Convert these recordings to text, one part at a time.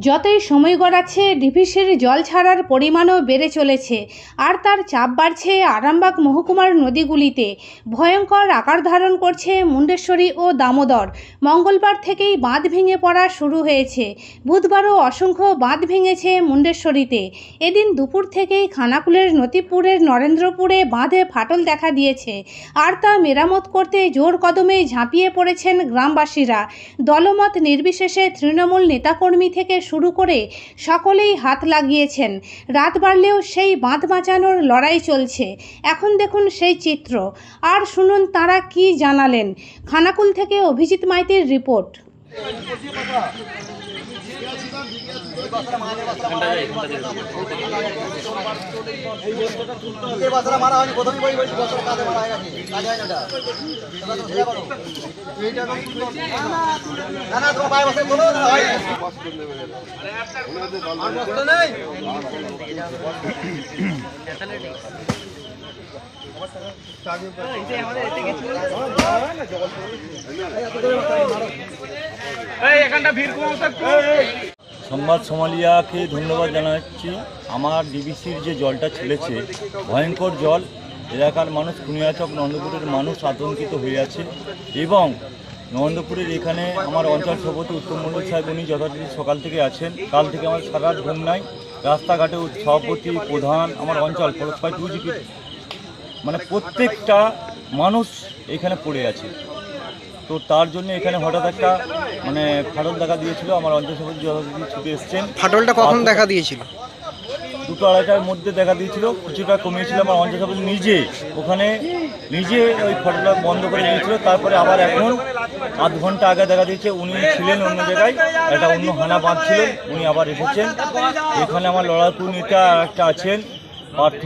যতই সময় গড়াচ্ছে, ডিভিসের জল ছাড়ার পরিমাণও বেড়ে চলেছে। আর তার চাপ বাড়ছে আরামবাগ মহকুমার নদীগুলিতে। ভয়ঙ্কর আকার ধারণ করছে মুন্ডেশ্বরী ও দামোদর। মঙ্গলবার থেকেই বাঁধ ভেঙে পড়া শুরু হয়েছে। বুধবারও অসংখ্য বাঁধ ভেঙেছে মুন্ডেশ্বরীতে। এদিন দুপুর থেকেই খানাকুলের নতিপুরের নরেন্দ্রপুরে বাঁধে ফাটল দেখা দিয়েছে। আর তা মেরামত করতে জোর কদমে ঝাঁপিয়ে পড়েছেন গ্রামবাসীরা। দলমত নির্বিশেষে তৃণমূল নেতাকর্মী থেকে শুরু করে সকলেই হাত লাগিয়েছেন। রাত বাড়লেও সেই বাঁধ বাঁচানোর লড়াই চলছে। এখন দেখুন সেই চিত্র। আর শুনুন তারা কি জানালেন। খানাকুল থেকে অভিজিৎ মাইতির রিপোর্ট। মারা হয়নি প্রথমে বই বলছি বছর কাজে মারা হয়ে গেছে কাজে হয় না ওটা তোমরা বাইরে বসে বলো না হয় সংবাদ সোমালিয়াকে ধন্যবাদ জানাচ্ছি। আমার ডিবিসির যে জলটা ছেড়েছে, ভয়ঙ্কর জল, এলাকার মানুষ, খুনিয়াচক নন্দপুরের মানুষ আতঙ্কিত হয়ে আছে এবং নন্দপুরের এখানে আমার অঞ্চল সভাপতি উত্তম মন্ডল সাহেব, উনি যথারীতি সকাল থেকে আছেন। কাল থেকে আমার সারা ঘুম নাই। রাস্তাঘাটে সভাপতি, প্রধান, আমার অঞ্চল পরস্পাই টু জিপি মানে প্রত্যেকটা মানুষ এখানে পড়ে আছে। তো তার জন্য এখানে হঠাৎ একটা মানে ফাটল দেখা দিয়েছিল আমার অঞ্চল সভাপতি যথারীতি ছুটে এসছেন। ফাটলটা কখন দেখা দিয়েছিল? দুটো আড়াইটার মধ্যে দেখা দিয়েছিল কিছুটা কমিয়েছিল আমার অঞ্চল সভাপতি নিজে। ওখানে নিজে ওই ফটোটা বন্ধ করে দিয়েছিল তারপরে আবার এখন আধ ঘণ্টা আগে দেখা দিয়েছে উনি ছিলেন অন্য জায়গায় একটা অন্য হানা বাঁধ ছিল উনি আবার এসেছেন। এখানে আমার লড়াকু নেতা একটা আছেন পার্থ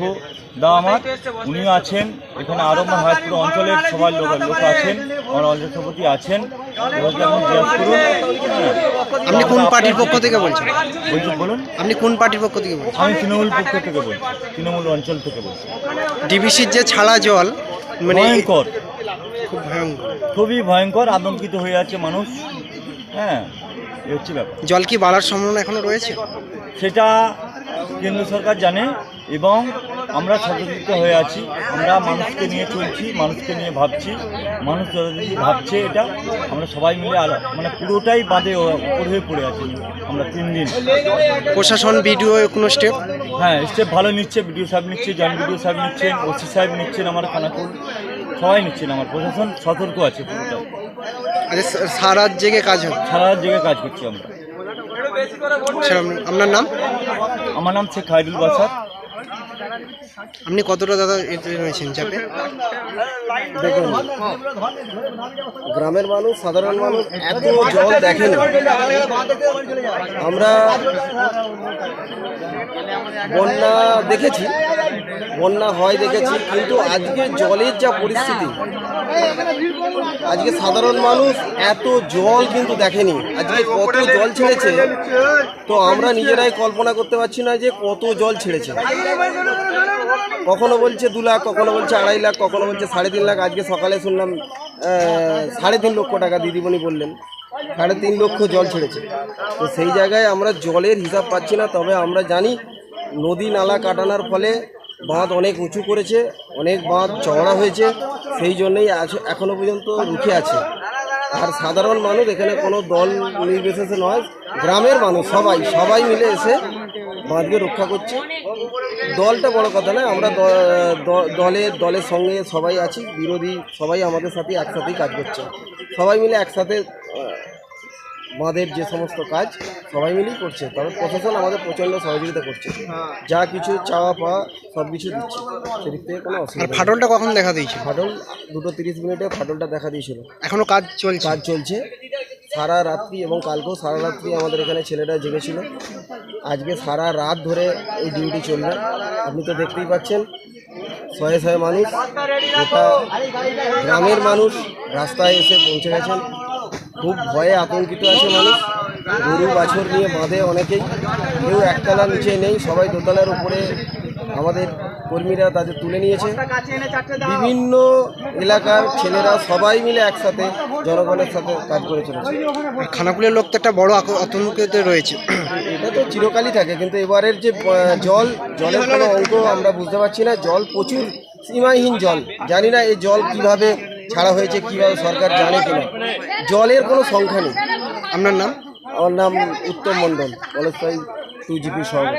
দা আমার উনিও আছেন এখানে আরও আমার হায়াতপুর অঞ্চলের সবার লোক লোক আছেন আমার অঞ্চল সভাপতি আছেন। আপনি কোন পার্টির পক্ষ থেকে বলছেন? বলছি বলুন। আপনি কোন পার্টির পক্ষ থেকে বলছেন? আমি তৃণমূল পক্ষ থেকে বলছি তৃণমূল অঞ্চল থেকে বলছি। ডিবিসির যে ছাড়া জল মানে ভয়ঙ্কর। খুব ভয়ঙ্কর। খুবই ভয়ঙ্কর আতঙ্কিত হয়ে আছে মানুষ। হ্যাঁ এই হচ্ছে ব্যাপার। জল কি বাড়ার সম্ভাবনা এখনও রয়েছে? সেটা কেন্দ্র সরকার জানে এবং আমরা সচেতন হয়ে আছি। আমরা মানুষকে নিয়ে চলছি মানুষকে নিয়ে ভাবছি মানুষ যথাযথ ভাবছে এটা আমরা সবাই মিলে আলা- মানে পুরোটাই বাদে হয়ে পড়ে আছি আমরা তিন দিন। প্রশাসন ভিডিও কোনো স্টেপ হ্যাঁ স্টেপ ভালো নিচ্ছে বিডিও সাহেব নিচ্ছে জয়েন্ট বিডিও সাহেব নিচ্ছেন ওসি সাহেব নিচ্ছেন আমার খানাকুল। সবাই নিচ্ছেন আমার প্রশাসন সতর্ক আছে পুরোটাই। আচ্ছা সারা জেগে কাজ সারা জেগে কাজ করছি আমরা। আচ্ছা, আপনার নাম? আমার নাম শেখ খাইরুল বাসার। আপনি কতটা দাদা রয়েছেন চাপে? দেখুন, গ্রামের মানুষ, সাধারণ মানুষ এত জল দেখেনি আমরা বন্যা দেখেছি, বন্যা হয় দেখেছি, কিন্তু আজকে জলের যা পরিস্থিতি, আজকে সাধারণ মানুষ এত জল কিন্তু দেখেনি। আজকে কত জল ছেড়েছে, তো আমরা নিজেরাই কল্পনা করতে পারছি না যে কত জল ছেড়েছে। কখনো বলছে দু লাখ, কখনো বলছে আড়াই লাখ, কখনো বলছে সাড়ে তিন লাখ। আজকে সকালে শুনলাম সাড়ে তিন লক্ষ টাকা দিদিমণি বললেন। সাড়ে তিন লক্ষ জল ছেড়েছে। তো সেই জায়গায় আমরা জলের হিসাব পাচ্ছি না, তবে আমরা জানি নদী নালা কাটানোর ফলে বাঁধ অনেক উঁচু করেছে, অনেক বাঁধ চওড়া হয়েছে, সেই জন্যই আজ- এখনও পর্যন্ত রুখে আছে। আর সাধারণ মানুষ, এখানে কোনো দল নির্বিশেষে নয়, গ্রামের মানুষ, সবাই সবাই মিলে এসে বাঁধকে রক্ষা করছে। দলটা বড় কথা নয় আমরা দ- দ- দলের দলের সঙ্গে সবাই আছি বিরোধী সবাই আমাদের সাথে একসাথেই কাজ করছে। সবাই মিলে একসাথে বাঁধের যে সমস্ত কাজ সবাই মিলেই করছে। তবে প্রশাসন আমাদের প্রচণ্ড সহযোগিতা করছে। যা কিছু চাওয়া পাওয়া সব কিছু দিচ্ছে। সেদিক থেকে কোনো অসুবিধা ফাটলটা কখন দেখা দিয়েছে ফাটল দুটো তিরিশ মিনিটে ফাটলটা দেখা দিয়েছিল। এখনও কাজ চলছে? কাজ চলছে। সারা রাত্রি এবং কালকেও সারা রাত্রি আমাদের এখানে ছেলেরা জেগেছিল। আজকে সারা রাত ধরে এই ডিউটি চলবে। আপনি তো দেখতেই পাচ্ছেন, শয়ে শয়ে মানুষ, গোটা গ্রামের মানুষ রাস্তায় এসে পৌঁছে গেছেন। খুব ভয়ে আতঙ্কিত আছে মানুষ। গরু, বাছর নিয়ে বাঁধে অনেকেই। কেউ একতলা নিচে নেই, সবাই দোতলার উপরে আমাদের কর্মীরা তাদের তুলে নিয়েছে। বিভিন্ন এলাকার ছেলেরা সবাই মিলে একসাথে জনগণের সাথে কাজ করে চলেছে। খানাকুলের লোক তো একটা বড় আতঙ্কতে রয়েছে। এটা চিরকালই থাকে কিন্তু এবারের যে জল জলের কোনো অঙ্ক আমরা বুঝতে পারছি না। জল প্রচুর সীমাহীন জল। জানি না এই জল কীভাবে ছাড়া হয়েছে কীভাবে সরকার জানে কিনা। জলের কোনো সংখ্যা নেই। আপনার নাম? আমার নাম Uttam Mondal college to G P সহকারী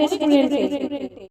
রেস্টুরেন্টে।